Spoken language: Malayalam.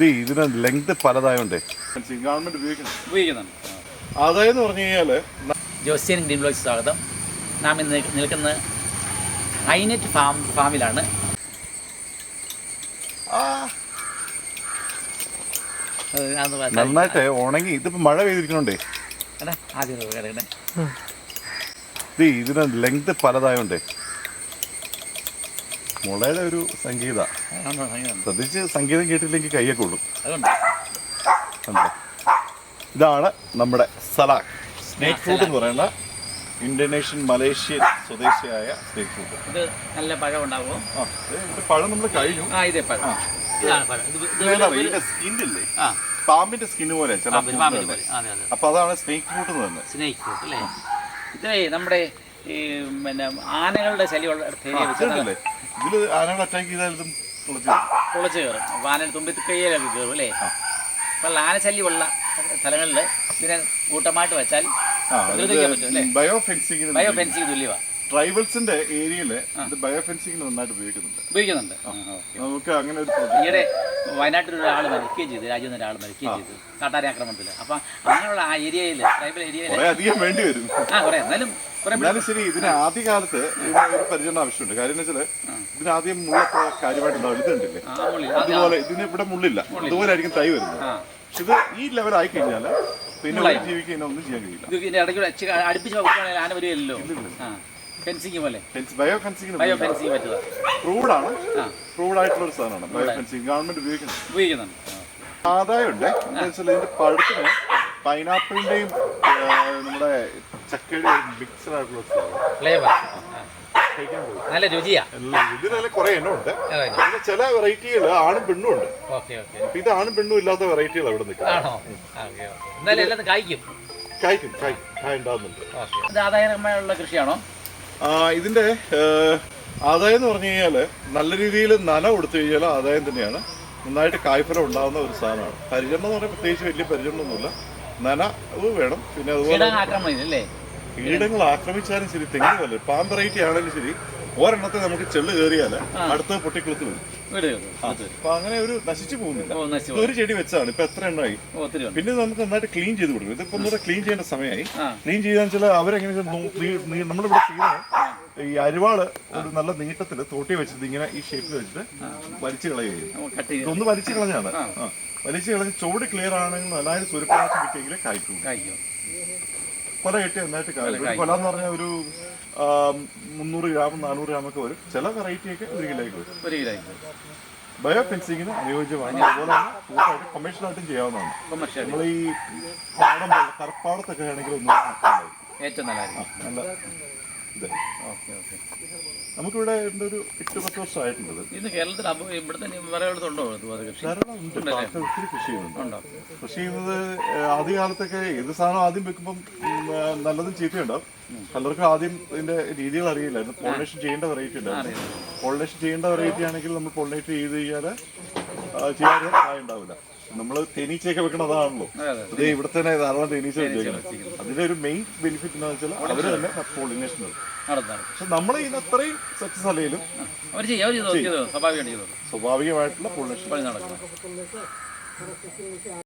ഇത് ഇതിന് ലെങ്ത് പലതായോണ്ടേ. ഗവൺമെന്റ് ഉപയോഗിക്കുന്നുണ്ട്. ആദായം എന്ന് പറഞ്ഞു കഴിഞ്ഞാൽ ജോസ്യൻ ഗ്രീൻ ബ്ലോക്ക് സ്വാഗതം. നാം ഇന്ന് നിൽക്കുന്നത് ഐനെറ്റ് ഫാം ഫാമിലാണ്. നന്നായിട്ട് ഉണങ്ങി. ഇതിപ്പോ മഴ പെയ്തിരിക്കണോണ്ടേ. ആദ്യം ഇതിന് ലെങ്ത് പലതായോണ്ടേ. മുളയുടെ ഒരു സംഗീത. ശ്രദ്ധിച്ച് സംഗീതം കേട്ടില്ലെങ്കിൽ കയ്യൊക്കെ ഉള്ളൂ? ഇതാണ് നമ്മുടെ സലാഖ്. സ്നേക്ക് ഫ്രൂട്ട് എന്ന് പറയുന്ന ഇന്തോനേഷ്യൻ മലേഷ്യൻ സ്വദേശിയായ സ്നേക്ക് ഫ്രൂട്ട് ഇത് നല്ല പഴം ഉണ്ടാകുമോ ആ ഇത് ഇതിന്റെ പഴം നമ്മൾ കഴിഞ്ഞു. ആ ഇതേ പഴം. സ്കിന്നില്ലേ? പാമ്പിന്റെ സ്കിന്ന് പോലെ ചില അപ്പൊ അതാണ് സ്നേക്ക് ഫ്രൂട്ട് എന്ന് പറയുന്നത്. സ്നേക്ക് ഫ്രൂട്ട് അല്ലേ? ഇത് നമ്മുടെ ഈ പിന്നെ ആനകളുടെ ശല്യമുള്ള ഇതിൽ ആനകൾ അറ്റാക്ക് ചെയ്താൽ ഇതും തുളച്ചു കയറും. അപ്പോൾ ആന തുമ്പി കയ്യിലൊക്കെ കയറും അല്ലേ? അപ്പോൾ ആന ശല്യമുള്ള സ്ഥലങ്ങളിൽ ഇതിനെ കൂട്ടമായിട്ട് വെച്ചാൽ ബയോ ബയോ ഫെൻസിങ് തുല്യമാണ് ട്രൈബൽസിന്റെ ഏരിയയിൽ ഇത് നന്നായിട്ട് ഉപയോഗിക്കുന്നുണ്ട്. ഉപയോഗിക്കുന്നുണ്ട്. നമുക്ക് അങ്ങനെ ഒരു ഈയിടെ വയനാട്ടിൽ ഒരാൾ മരിക്കുകയും ചെയ്തു രാജ്യം ഒരാൾ മരിക്കുകയും ചെയ്തു കാട്ടാരി ആക്രമണത്തിൽ. അപ്പൊ അങ്ങനെയുള്ള ആ ഏരിയയിൽ ട്രൈബൽ ഏരിയയിൽ അധികം വേണ്ടി വരും. ആ കുറെ. എന്നാലും എന്നാലും ശരി ഇതിന് ആദ്യകാലത്ത് കാലത്ത് ഒരു പരിചരണം ആവശ്യമുണ്ട്. കാര്യം വെച്ചാൽ ഇതിന് ആദ്യം മുള്ളൊക്കെ കാര്യമായിട്ട് ഉണ്ടാവും. ഇതുണ്ടല്ലേ ആദ്യം അതുപോലെ ഇതിന് ഇവിടെ മുള്ളില്ല. അതുപോലെ ആയിരിക്കും തൈ വരുന്നത്. പക്ഷെ ഇത് ഈ ലെവൽ ആയി കഴിഞ്ഞാൽ പിന്നെ ഒരു ജീവിക്ക് ഒന്നും ചെയ്യാൻ കഴിയില്ല. അടുപ്പിച്ച് ആന വരുമല്ലോ ആ. ഫെൻസിങ് പോലെ. ബയോ ഫെൻസിങ് ബയോ ഫെൻസിങ് പറ്റുക പ്രൂവ്ഡ് ആയിട്ടുള്ള ഒരു സാധനമാണ്. ബയോ ഫെൻസിങ് ഗവൺമെന്റ് ഉപയോഗിക്കുന്നത് ഉപയോഗിക്കുന്നുണ്ട്. ആദായമുണ്ട്. ഇതിന്റെ പഴുത്തിന് പൈനാപ്പിളിന്റെയും നമ്മുടെ ചക്കയുടെ മിക്സഡ് ആയിട്ടുള്ള ഫ്ലേവർ നല്ല രുചിയാ. ഇതിനെല്ലാം കുറെ എണ്ണം ഉണ്ട് പിന്നെ ചില വെറൈറ്റികൾ ആണും പെണ്ണും ഉണ്ട്. ഇത് ആണും പെണ്ണും ഇല്ലാത്ത വെറൈറ്റികൾ അവിടെ നിൽക്കും കായ്ക്കും കായ്ക്കും കായ് കായ ഉണ്ടാകുന്നുണ്ട് ആദായകരമായുള്ള കൃഷിയാണോ? ഏഹ്, ആദായം എന്ന് പറഞ്ഞു കഴിഞ്ഞാൽ നല്ല രീതിയിൽ നന കൊടുത്തു കഴിഞ്ഞാൽ ആദായം തന്നെയാണ്. നന്നായിട്ട് കായ്ഫലം ഉണ്ടാകുന്ന ഒരു സാധനമാണ്. പരിചരണം എന്ന് പറഞ്ഞാൽ പ്രത്യേകിച്ച് വലിയ പരിചരണമൊന്നുമില്ല. നന വേണം. പിന്നെ അതുപോലെ കീടങ്ങൾ ആക്രമിച്ചാലും ശരി തെങ്ങ് പോലെ പാമ്പ് വെറൈറ്റി ആണെങ്കിലും ശരി ഒരെണ്ണത്തെ നമുക്ക് ചെള്ള് കയറിയാൽ അടുത്ത പൊട്ടിക്കുളത്ത് വരും. അപ്പൊ അങ്ങനെ ഒരു നശിച്ചു പോകുന്നില്ല. ഒരു ചെടി വെച്ചാണ്. ഇപ്പൊ എത്ര എണ്ണമായി പിന്നെ നമുക്ക് നന്നായിട്ട് ക്ലീൻ ചെയ്ത് കൊടുക്കും ഇതിപ്പോ ഒന്നുകൂടെ ക്ലീൻ ചെയ്യേണ്ട സമയമായി. ക്ലീൻ ചെയ്യാന്ന് വെച്ചാൽ അവരെങ്ങനെ ഇവിടെ ചെയ്യുന്നത് ഈ അരിവാൾ ഒരു നല്ല നീട്ടത്തിൽ തോട്ടി വെച്ചിട്ട് ഇങ്ങനെ ഈ ഷേപ്പിൽ വെച്ചിട്ട് വലിച്ചു കളയുകയും ഇതൊന്ന് വലിച്ചു കളഞ്ഞാണ്. വലിച്ചു കളഞ്ഞ് ചുവട് ക്ലിയർ ആണെങ്കിൽ നന്നായിട്ട് സൂര്യപ്രകാശം കിട്ടിയെങ്കിലേ കായ്ക്കും. കായ്ക്കും. കൊല കെട്ടി നന്നായിട്ട് കാര്യം കൊല എന്ന് പറഞ്ഞാൽ ഒരു മുന്നൂറ് ഗ്രാം നാനൂറ് ഗ്രാം ഒക്കെ വരും. ചില വെറൈറ്റി ഒക്കെ ഒരു കിലോയ്ക്ക് വരും. ഒരു കിലോയ്ക്ക് ബയോ ഫെൻസിങ്ങിന് അനുയോജ്യമാണ് അതുപോലെ തന്നെ ആയിട്ടും കൊമേഴ്ഷ്യലായിട്ടും ചെയ്യാവുന്നതാണ്. നമ്മൾ ഈ പാടം കറുപ്പാടത്തൊക്കെ ആണെങ്കിൽ ഒന്നും ഏറ്റവും നല്ലതായിരിക്കും. നല്ല ഓക്കെ ഓക്കെ. നമുക്കിവിടെ ഉണ്ട് ഒരു എട്ട് പത്ത് വർഷമായിട്ടുണ്ട് ഇത്. ഇന്ന് കേരളത്തിൽ അപ്പോൾ ഇവിടെ തന്നെ വേറെ ഉണ്ടോ ഉണ്ട്. ഒത്തിരി കൃഷി ചെയ്യുന്നുണ്ട്. ഉണ്ടോ? കൃഷി ചെയ്യുന്നത് ആദ്യ കാലത്തൊക്കെ ഏത് സാധനം ആദ്യം വെക്കുമ്പം നല്ലതും ചീത്തയുണ്ടാവും. പലർക്കും ആദ്യം ഇതിന്റെ രീതികൾ അറിയില്ലായിരുന്നു. പോളിനേഷൻ ചെയ്യേണ്ട വെറൈറ്റി ഉണ്ടായിരുന്നു. പോളിനേഷൻ ചെയ്യേണ്ട വെറൈറ്റി ആണെങ്കിൽ നമ്മൾ പോളിനേറ്റ് ചെയ്ത് കഴിഞ്ഞാൽ ചെയ്യാതെ ഉണ്ടാവില്ല. നമ്മൾ തേനീച്ചയൊക്കെ വെക്കണതാണല്ലോ. അത് ഇവിടെ തന്നെ ധാരാളം തേനീച്ച വെച്ചേക്കുന്നത് അതിന്റെ ഒരു മെയിൻ ബെനിഫിറ്റ് എന്ന് വെച്ചാൽ അവർ തന്നെ പോളിനേഷൻ പക്ഷെ നമ്മൾ ഇതിന് അത്രയും സക്സസ് അല്ലെങ്കിലും അവർ അവർ സ്വാഭാവികമായിട്ടുള്ള പോളിനേഷൻ നടക്കണം